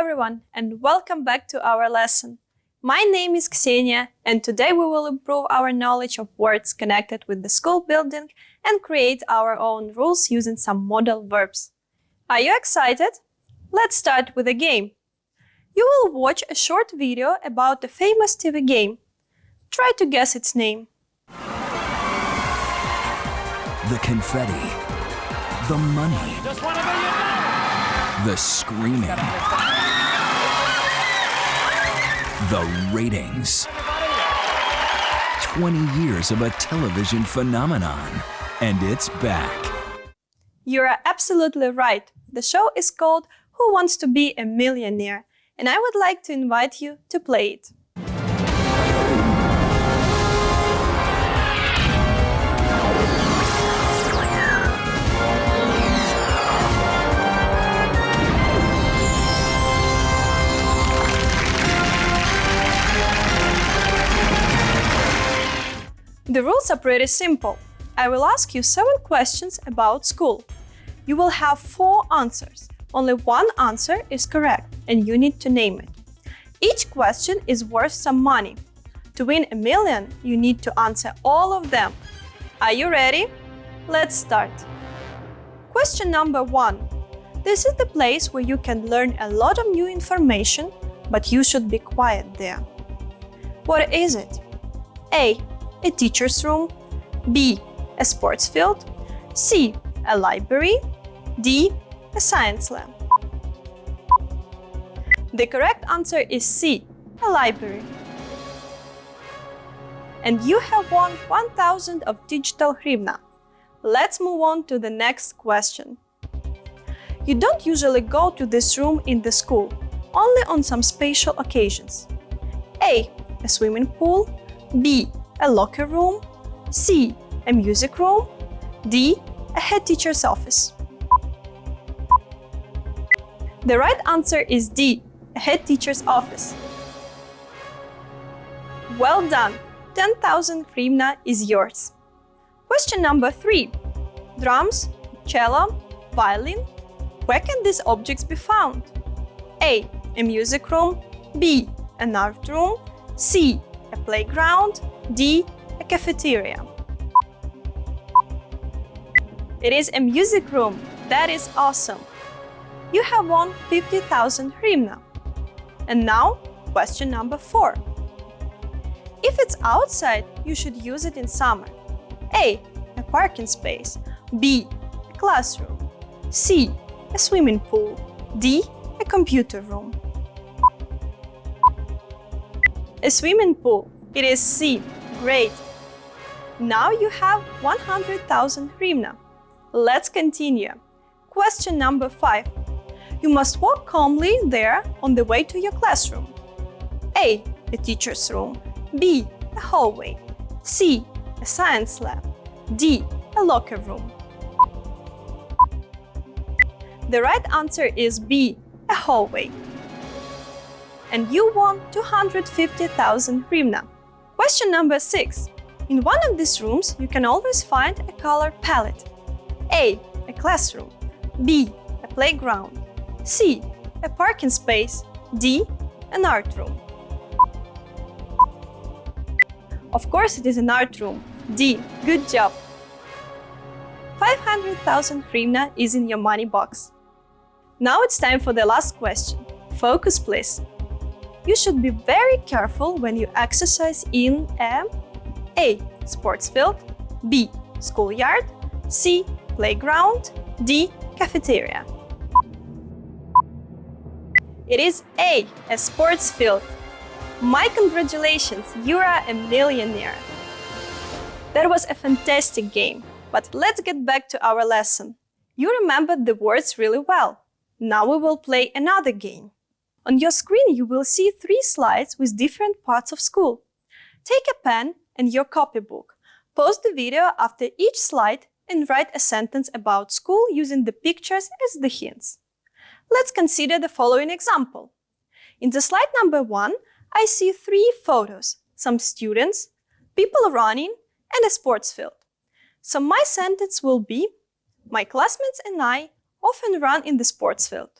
everyone, and welcome back to our lesson. My name is Ksenia, and today we will improve our knowledge of words connected with the school building and create our own rules using some modal verbs. Are you excited? Let's start with a game. You will watch a short video about a famous TV game. Try to guess its name. The confetti. The money. The screaming. The ratings. 20 years of a television phenomenon. And it's back. You are absolutely right. The show is called Who Wants to Be a Millionaire, and I would like to invite you to play it. The rules are pretty simple. I will ask you seven questions about school. You will have four answers. Only one answer is correct, and you need to name it. Each question is worth some money. To win a million, you need to answer all of them. Are you ready? Let's start. Question number one. This is the place where you can learn a lot of new information, but you should be quiet there. What is it? A. A teacher's room. B. A sports field. C. A library. D. A science lab. The correct answer is C. A library. And you have won 1000 of digital hryvnia. Let's move on to the next question. You don't usually go to this room in the school, only on some special occasions. A. A swimming pool. B. A locker room. C. A music room. D. A head teacher's office. The right answer is D. A head teacher's office. Well done! 10,000 hryvnia is yours. Question number three. Drums, cello, violin. Where can these objects be found? A. A music room. B. An art room. C. A playground. D. A cafeteria. It is a music room. That is awesome. You have won 50,000 hryvnia. And now, question number four. If it's outside, you should use it in summer. A. A parking space. B. A classroom. C. A swimming pool. D. A computer room. A swimming pool. It is C. Great. Now you have 100,000 hryvnia. Let's continue. Question number five. You must walk calmly there on the way to your classroom. A. A teacher's room. B. A hallway. C. A science lab. D. A locker room. The right answer is B. A hallway. And you won 250,000 hryvnia. Question number six. In one of these rooms, you can always find a color palette. A. A classroom. B. A playground. C. A parking space. D. An art room. Of course, it is an art room. D. Good job. 500,000 hryvnia is in your money box. Now it's time for the last question. Focus, please. You should be very careful when you exercise in a A. Sports field. B. Schoolyard. C. Playground. D. Cafeteria. It is A. A sports field. My congratulations, you are a millionaire. That was a fantastic game, but let's get back to our lesson. You remembered the words really well. Now we will play another game. On your screen, you will see three slides with different parts of school. Take a pen and your copybook. Pause the video after each slide and write a sentence about school using the pictures as the hints. Let's consider the following example. In the slide number one, I see three photos, some students, people running, and a sports field. So my sentence will be, my classmates and I often run in the sports field.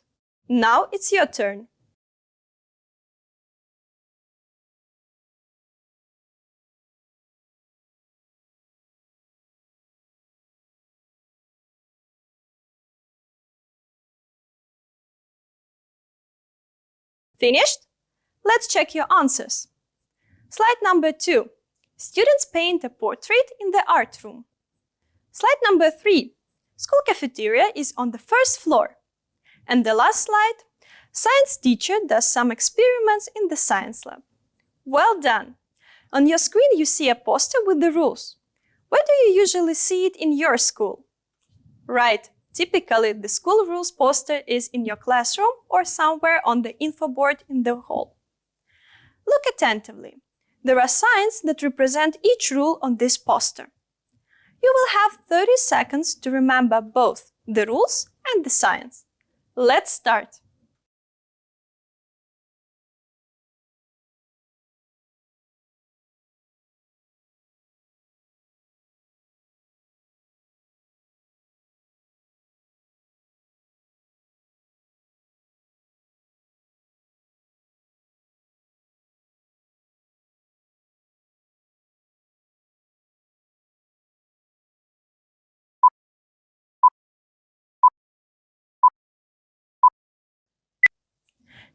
Now it's your turn. Finished? Let's check your answers. Slide number two. Students paint a portrait in the art room. Slide number three. School cafeteria is on the first floor. And the last slide. Science teacher does some experiments in the science lab. Well done! On your screen you see a poster with the rules. Where do you usually see it in your school? Right, typically the school rules poster is in your classroom or somewhere on the info board in the hall. Look attentively. There are signs that represent each rule on this poster. You will have 30 seconds to remember both the rules and the signs. Let's start.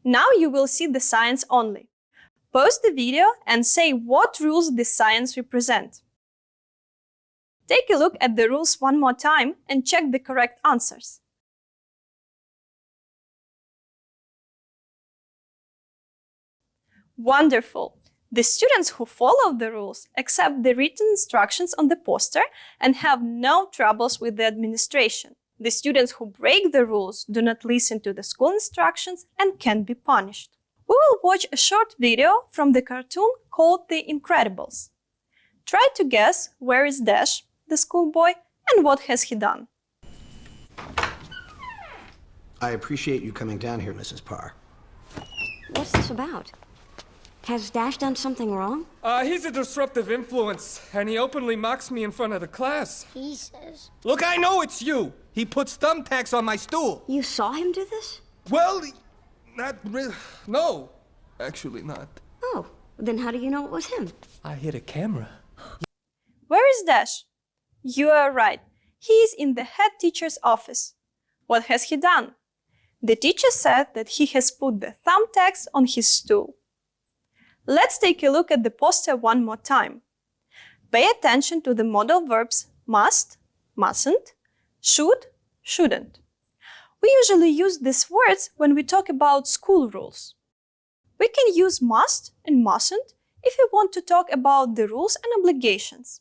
Now you will see the science only. Pause the video and say what rules this science represent. Take a look at the rules one more time and check the correct answers. Wonderful! The students who follow the rules accept the written instructions on the poster and have no troubles with the administration. The students who break the rules do not listen to the school instructions and can be punished. We will watch a short video from the cartoon called The Incredibles. Try to guess where is Dash, the schoolboy, and what has he done. I appreciate you coming down here, Mrs. Parr. What's this about? Has Dash done something wrong? Uh, he's a disruptive influence, and he openly mocks me in front of the class. He says. Look, I know it's you. He puts thumbtacks on my stool. You saw him do this? Well, not really. No, actually not. Oh, then how do you know it was him? I hit a camera. Where is Dash? You are right. He is in the head teacher's office. What has he done? The teacher said that he has put the thumbtacks on his stool. Let's take a look at the poster one more time. Pay attention to the modal verbs must, mustn't, should, shouldn't. We usually use these words when we talk about school rules. We can use must and mustn't if we want to talk about the rules and obligations.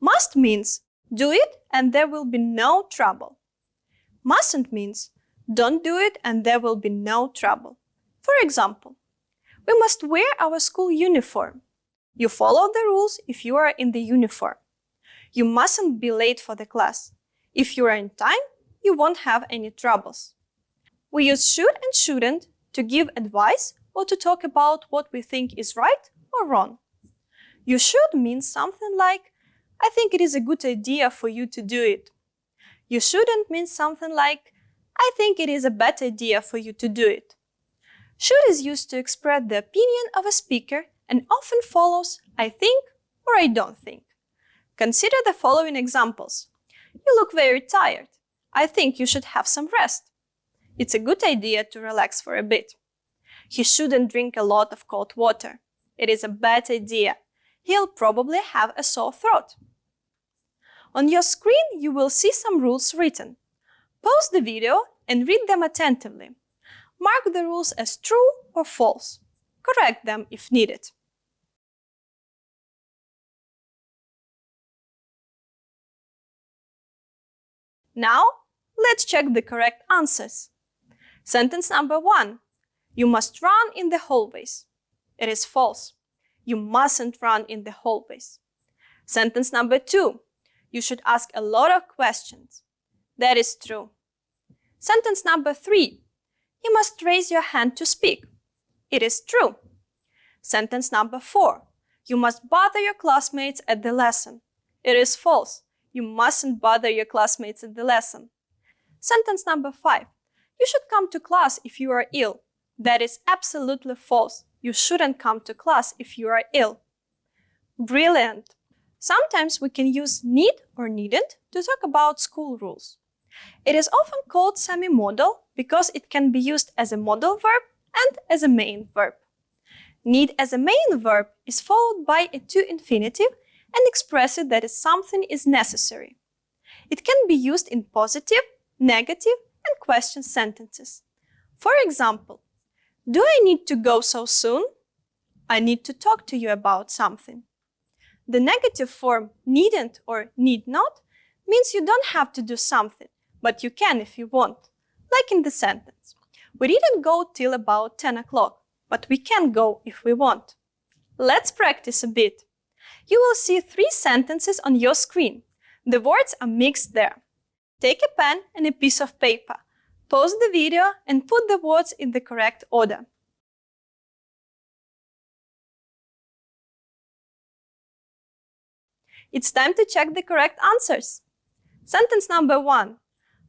Must means do it and there will be no trouble. Mustn't means don't do it and there will be no trouble. For example, we must wear our school uniform. You follow the rules if you are in the uniform. You mustn't be late for the class. If you are in time, you won't have any troubles. We use should and shouldn't to give advice or to talk about what we think is right or wrong. You should means something like, I think it is a good idea for you to do it. You shouldn't means something like, I think it is a bad idea for you to do it. Should is used to express the opinion of a speaker and often follows I think or I don't think. Consider the following examples. You look very tired. I think you should have some rest. It's a good idea to relax for a bit. He shouldn't drink a lot of cold water. It is a bad idea. He'll probably have a sore throat. On your screen, you will see some rules written. Pause the video and read them attentively. Mark the rules as true or false. Correct them if needed. Now, let's check the correct answers. Sentence number one. You must run in the hallways. It is false. You mustn't run in the hallways. Sentence number two. You should ask a lot of questions. That is true. Sentence number three. You must raise your hand to speak. It is true. Sentence number four. You must bother your classmates at the lesson. It is false. You mustn't bother your classmates at the lesson. Sentence number five. You should come to class if you are ill. That is absolutely false. You shouldn't come to class if you are ill. Brilliant! Sometimes we can use need or needn't to talk about school rules. It is often called semi-modal because it can be used as a modal verb and as a main verb. Need as a main verb is followed by a to infinitive and expresses that something is necessary. It can be used in positive, negative, and question sentences. For example, do I need to go so soon? I need to talk to you about something. The negative form needn't or need not means you don't have to do something, but you can if you want, like in the sentence. We didn't go till about 10 o'clock, but we can go if we want. Let's practice a bit. You will see three sentences on your screen. The words are mixed there. Take a pen and a piece of paper. Pause the video and put the words in the correct order. It's time to check the correct answers. Sentence number one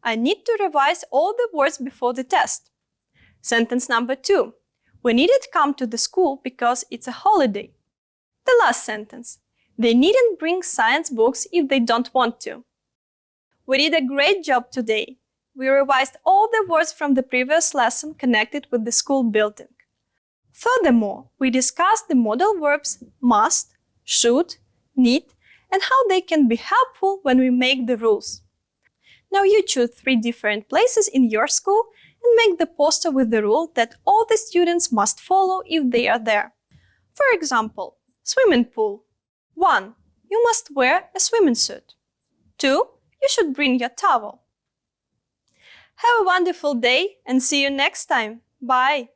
I need to revise all the words before the test. Sentence number two We needed to come to the school because it's a holiday. The last sentence They needn't bring science books if they don't want to. We did a great job today. We revised all the words from the previous lesson connected with the school building. Furthermore, we discussed the modal verbs must, should, need, and how they can be helpful when we make the rules. Now you choose three different places in your school and make the poster with the rule that all the students must follow if they are there. For example, swimming pool. 1. You must wear a swimming suit. 2. You should bring your towel. Have a wonderful day and see you next time. Bye.